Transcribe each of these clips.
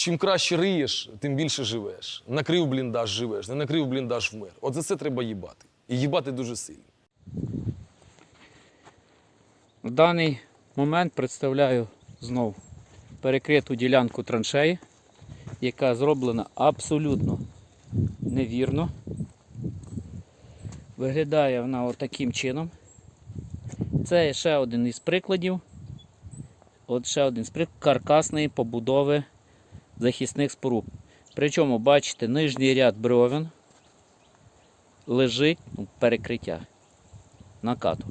чим краще риєш, тим більше живеш. Накрив бліндаж, живеш, не накрив бліндаж вмер. От за це треба їбати. І їбати дуже сильно. В даний момент представляю знов перекриту ділянку траншеї, яка зроблена абсолютно невірно. Виглядає вона отаким чином. Це ще один із прикладів. От ще один з прикладів каркасної побудови захисних споруд. Причому, бачите, нижній ряд бревен лежить ну, перекриття накату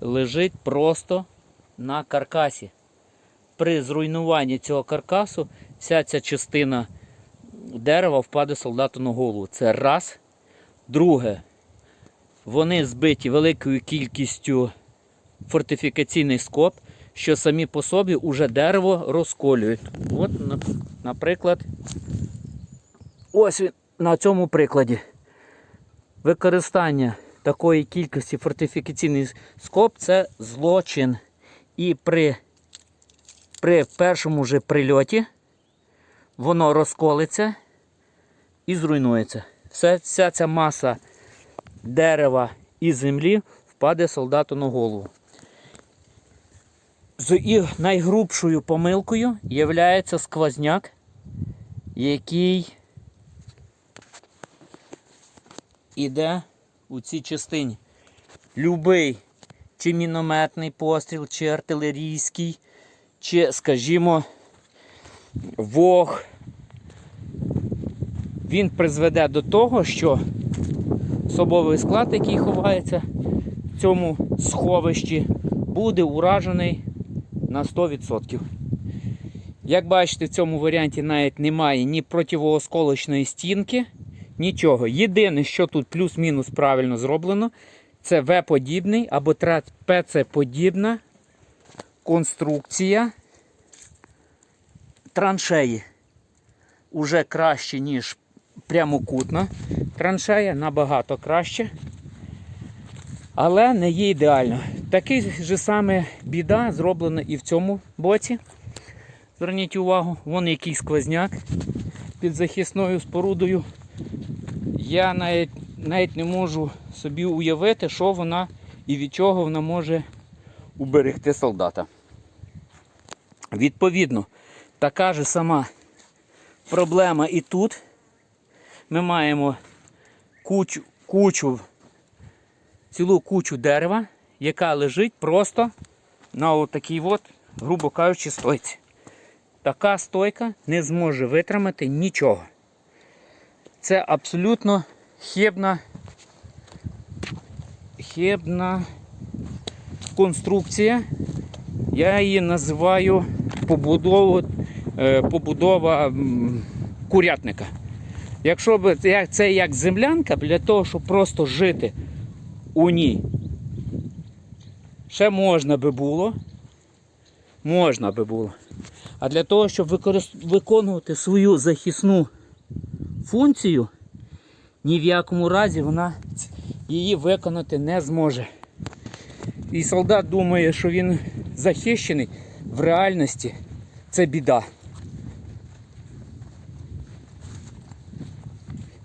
лежить просто на каркасі. При зруйнуванні цього каркасу вся ця частина дерева впаде солдату на голову. Це раз. Друге, вони збиті великою кількістю фортифікаційних скоб, що самі по собі уже дерево розколюють. От, наприклад, ось він на цьому прикладі. Використання такої кількості фортифікаційних скоб це злочин. І при, при першому же прильоті воно розколиться і зруйнується. Все, вся ця маса дерева і землі впаде солдату на голову. З найгрубшою помилкою є сквозняк, який іде у цій частині. Любий чи мінометний постріл, чи артилерійський, чи, скажімо, вог, він призведе до того, що особовий склад, який ховається в цьому сховищі, буде уражений на 100%. Як бачите, в цьому варіанті навіть немає ні противоосколочної стінки, нічого. Єдине, що тут плюс-мінус правильно зроблено, це В-подібний або ПЦ-подібна конструкція траншеї. Уже краще, ніж прямокутна траншея, набагато краще. Але не є ідеально. Такий же саме біда зроблена і в цьому боці. Зверніть увагу, вон який сквозняк під захисною спорудою. Я навіть, навіть не можу собі уявити, що вона і від чого вона може уберегти солдата. Відповідно, така ж сама проблема і тут. Ми маємо кучу, кучу, цілу кучу дерева, яка лежить просто на отакій от, грубо кажучи, стойці. Така стойка не зможе витримати нічого. Це абсолютно хибна, хибна конструкція. Я її називаю побудову, е, побудова курятника. Якщо б це як землянка, для того, щоб просто жити у ній, ще можна би було. Можна би було. А для того, щоб виконувати свою захисну функцію, ні в якому разі вона її виконати не зможе. І солдат думає, що він захищений, в реальності це біда.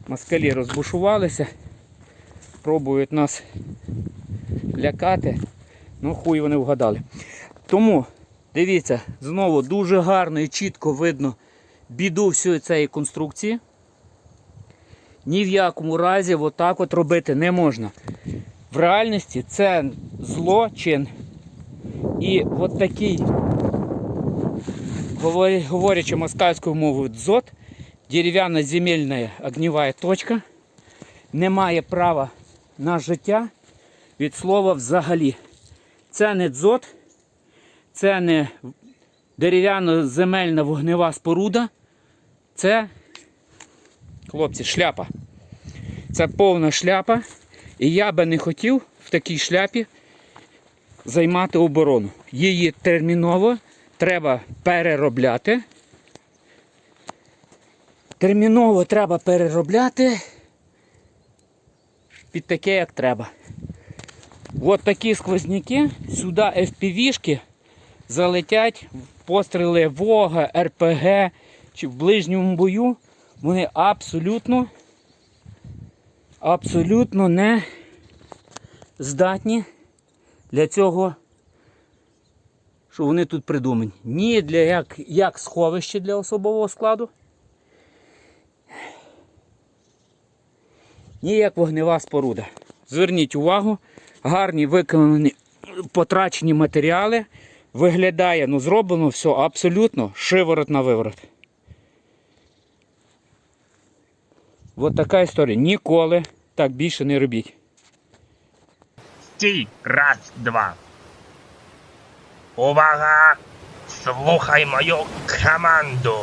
Москалі розбушувалися, пробують нас лякати, ну хуй вони вгадали. Тому, дивіться, знову дуже гарно і чітко видно біду всієї цієї конструкції. Ні в якому разі отак от робити не можна. В реальності це злочин. І от такий, говорячи москальською мовою, дзот, дерев'яна земельна огнева точка, не має права на життя від слова взагалі. Це не дзот, це не дерев'яно-земельна вогнева споруда, це, хлопці, шляпа. Це повна шляпа. І я би не хотів в такій шляпі займати оборону. Її терміново треба переробляти. Терміново треба переробляти під таке, як треба. От такі сквозняки, сюди FPV-шки залетять постріли Вога, РПГ чи в ближньому бою вони абсолютно, абсолютно не здатні для цього, що вони тут придумані. Ні для як, як сховище для особового складу, ні як вогнева споруда. Зверніть увагу, гарні виконані потрачені матеріали. Виглядає, ну зроблено все абсолютно шиворот на виворот. От така історія. Ніколи так більше не робіть. Стій, раз, два. Увага! Слухай мою команду.